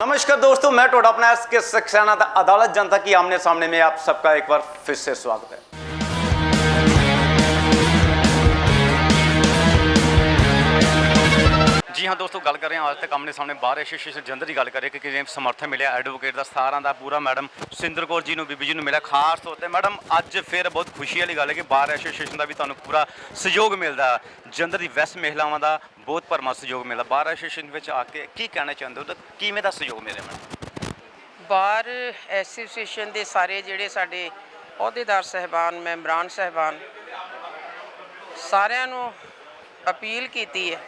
नमस्कार दोस्तों मैं टोडा अपना एस के सक्सेना था अदालत जनता की आमने सामने में आप सबका एक बार फिर से स्वागत है ਹਾਂ ਦੋਸਤੋ, ਗੱਲ ਕਰ ਰਹੇ ਹਾਂ ਅੱਜ ਤੱਕ ਆਮਨੇ ਸਾਹਮਣੇ ਬਾਰ ਐਸੋਸੀਏਸ਼ਨ ਜੰਦਰ ਦੀ ਗੱਲ ਕਰੀਏ ਕਿ ਕਿਵੇਂ ਸਮਰਥਨ ਮਿਲਿਆ ਐਡਵੋਕੇਟ ਦਾ ਸਾਰਾਂ ਦਾ ਪੂਰਾ ਮੈਡਮ ਸਿੰਦਰ ਕੌਰ ਜੀ ਨੂੰ, ਬੀਬੀ ਜੀ ਨੂੰ ਮਿਲਿਆ ਖਾਸ ਤੌਰ ਤੇ। ਮੈਡਮ ਅੱਜ ਫਿਰ ਬਹੁਤ ਖੁਸ਼ੀ ਵਾਲੀ ਗੱਲ ਹੈ ਕਿ ਬਾਰ ਐਸੋਸੀਏਸ਼ਨ ਦਾ ਵੀ ਤੁਹਾਨੂੰ ਪੂਰਾ ਸਹਿਯੋਗ ਮਿਲਦਾ। ਜੰਦਰ ਦੀ ਵੈਸਟ ਮਹਿਲਾਵਾਂ ਦਾ ਬਹੁਤ ਭਰਮਾ ਸਹਿਯੋਗ ਮਿਲਦਾ। ਬਾਰ ਐਸੋਸੀਏਸ਼ਨ ਵਿੱਚ ਆ ਕੇ ਕੀ ਕਹਿਣਾ ਚਾਹੁੰਦੇ ਹੋ? ਤਾਂ ਕਿਵੇਂ ਦਾ ਸਹਿਯੋਗ ਮਿਲਿਆ ਮੈਡਮ ਬਾਰ ਐਸੋਸੀਏਸ਼ਨ ਦੇ ਸਾਰੇ ਜਿਹੜੇ ਸਾਡੇ ਅਹੁਦੇਦਾਰ ਸਹਿਬਾਨ, ਮੈਂਬਰਾਨ ਸਹਿਬਾਨ, ਸਾਰਿਆਂ ਨੂੰ ਅਪੀਲ ਕੀਤੀ ਹੈ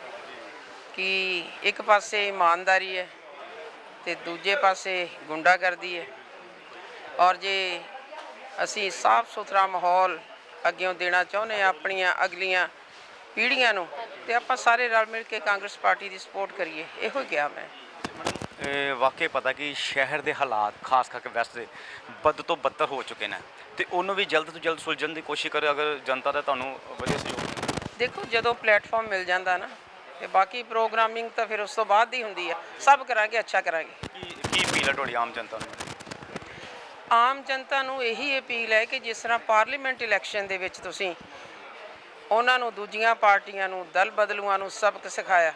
ਕਿ ਇੱਕ ਪਾਸੇ ਇਮਾਨਦਾਰੀ ਹੈ ਤੇ ਦੂਜੇ ਪਾਸੇ ਗੁੰਡਾਗਰਦੀ ਹੈ। ਔਰ ਜੇ ਅਸੀਂ ਸਾਫ਼ ਸੁਥਰਾ ਮਾਹੌਲ ਅੱਗਿਓਂ ਦੇਣਾ ਚਾਹੁੰਦੇ ਹਾਂ ਆਪਣੀਆਂ ਅਗਲੀਆਂ ਪੀੜ੍ਹੀਆਂ ਨੂੰ ਤੇ ਆਪਾਂ ਸਾਰੇ ਰਲ ਮਿਲ ਕੇ ਕਾਂਗਰਸ ਪਾਰਟੀ ਦੀ ਸਪੋਰਟ ਕਰੀਏ ਇਹੋ ਹੀ ਕਿਹਾ ਮੈਂ। ਇਹ ਵਾਕਈ ਪਤਾ ਕਿ ਸ਼ਹਿਰ ਦੇ ਹਾਲਾਤ ਖਾਸ ਕਰਕੇ ਵੈਸਟ ਦੇ ਬਦ ਤੋਂ ਬੱਤਰ ਹੋ ਚੁੱਕੇ ਨੇ। ਤੇ ਉਹਨੂੰ ਵੀ ਜਲਦ ਤੋਂ ਜਲਦ ਸੁਲਝਣ ਦੀ ਕੋਸ਼ਿਸ਼ ਕਰੇ ਅਗਰ ਜਨਤਾ ਦਾ ਤੁਹਾਨੂੰ ਵਧੀਆ ਸਹਿਯੋਗ ਦੇਖੋ ਜਦੋਂ ਪਲੇਟਫਾਰਮ ਮਿਲ ਜਾਂਦਾ ਨਾ ਤੇ ਬਾਕੀ ਪ੍ਰੋਗਰਾਮਿੰਗ ਤਾਂ ਫਿਰ ਉਸ ਤੋਂ ਬਾਅਦ ਦੀ ਹੁੰਦੀ ਹੈ। ਸਭ ਕਰਾਂਗੇ ਅੱਛਾ ਕਰਾਂਗੇ। ਕੀ ਕੀ ਅਪੀਲ ਹੈ ਤੁਹਾਡੀ ਆਮ ਜਨਤਾ ਨੂੰ? ਆਮ ਜਨਤਾ ਨੂੰ ਇਹੀ ਅਪੀਲ ਹੈ ਕਿ ਜਿਸ ਤਰ੍ਹਾਂ ਪਾਰਲੀਮੈਂਟ ਇਲੈਕਸ਼ਨ ਦੇ ਵਿੱਚ ਤੁਸੀਂ ਉਹਨਾਂ ਨੂੰ ਦੂਜੀਆਂ ਪਾਰਟੀਆਂ ਨੂੰ ਦਲ ਬਦਲੂਆਂ ਨੂੰ ਸਬਕ ਸਿਖਾਇਆ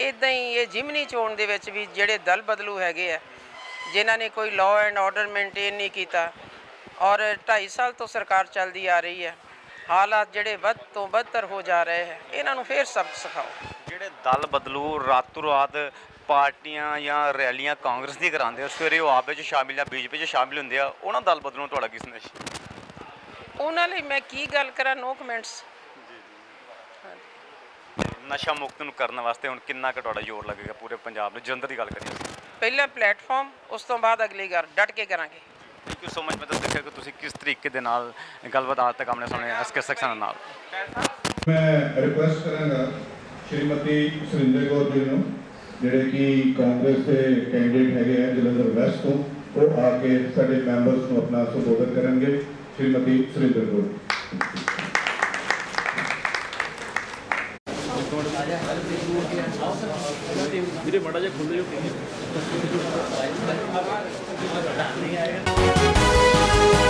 ਇਦਾਂ ਹੀ ਇਹ ਜਿਮਨੀ ਚੋਣ ਦੇ ਵਿੱਚ ਵੀ ਜਿਹੜੇ ਦਲ ਬਦਲੂ ਹੈਗੇ ਆ ਜਿਨ੍ਹਾਂ ਨੇ ਕੋਈ ਲਾਅ ਐਂਡ ਆਰਡਰ ਮੇਨਟੇਨ ਨਹੀਂ ਕੀਤਾ ਔਰ 2.5 ਸਾਲ ਤੋਂ ਸਰਕਾਰ ਚੱਲਦੀ ਆ ਰਹੀ ਹੈ ਹਾਲਾਤ ਜਿਹੜੇ ਵੱਧ ਤੋਂ ਬਦਤਰ ਹੋ ਜਾ ਰਹੇ ਹੈ ਇਹਨਾਂ ਨੂੰ ਫੇਰ ਸਬਕ ਸਿਖਾਓ। ਜਿਹੜੇ ਦਲ ਬਦਲੂ ਰਾਤੋਂ ਰਾਤ ਪਾਰਟੀਆਂ ਜਾਂ ਰੈਲੀਆਂ ਕਾਂਗਰਸ ਦੀ ਕਰਾਉਂਦੇ ਆ ਸਵੇਰੇ ਉਹ ਆਪ ਵਿੱਚ ਸ਼ਾਮਿਲ ਜਾਂ ਬੀਜੇਪੀ 'ਚ ਸ਼ਾਮਿਲ ਹੁੰਦੇ ਆ ਉਹਨਾਂ ਦਲ ਬਦਲੂ ਨੂੰ ਤੁਹਾਡਾ ਕੀ ਸੰਦੇਸ਼? ਉਹਨਾਂ ਲਈ ਮੈਂ ਕੀ ਗੱਲ ਕਰਾਂ ਨੋ ਕਮੈਂਟਸ ਨਸ਼ਾ ਮੁਕਤ ਨੂੰ ਕਰਨ ਵਾਸਤੇ ਹੁਣ ਕਿੰਨਾ ਕੁ ਤੁਹਾਡਾ ਜ਼ੋਰ ਲੱਗੇਗਾ ਪੂਰੇ ਪੰਜਾਬ ਨੂੰ? ਜਲੰਧਰ ਦੀ ਗੱਲ ਕਰੀਏ ਪਹਿਲਾਂ ਪਲੇਟਫਾਰਮ ਉਸ ਤੋਂ ਬਾਅਦ ਅਗਲੀ ਗੱਲ ਡਟ ਕੇ ਕਰਾਂਗੇ। ਥੈਂਕ ਯੂ ਸੋ ਮਚ ਮੈਂ ਤਾਂ ਦੇਖਿਆ ਕਿ ਤੁਸੀਂ ਕਿਸ ਤਰੀਕੇ ਦੇ ਨਾਲ ਗੱਲਬਾਤ ਅੱਜ ਤੱਕ ਆਪਣੇ ਸਾਹਮਣੇ ਐਸਕੇ ਸੈਕਸ਼ਨ ਨਾਲ। ਮੈਂ ਰਿਕੁਐਸਟ ਕਰਾਂਗਾ ਸ਼੍ਰੀਮਤੀ ਸੁਰਿੰਦਰ ਕੌਰ ਜੀ ਨੂੰ ਜਿਹੜੇ ਕਿ ਕਾਂਗਰਸ ਦੇ ਕੈਂਡੀਡੇਟ ਹੈਗੇ ਆ ਜਲੰਧਰ ਵੈਸਟ ਤੋਂ ਉਹ ਆ ਕੇ ਸਾਡੇ ਮੈਂਬਰਸ ਨੂੰ ਆਪਣਾ ਸੰਬੋਧਨ ਕਰਨਗੇ। ਸ਼੍ਰੀਮਤੀ ਸੁਰਿੰਦਰ ਕੌਰ ਵੀਰੇ ਮਾੜਾ ਜਿਹਾ ਖੁੱਲੇ ਜੋ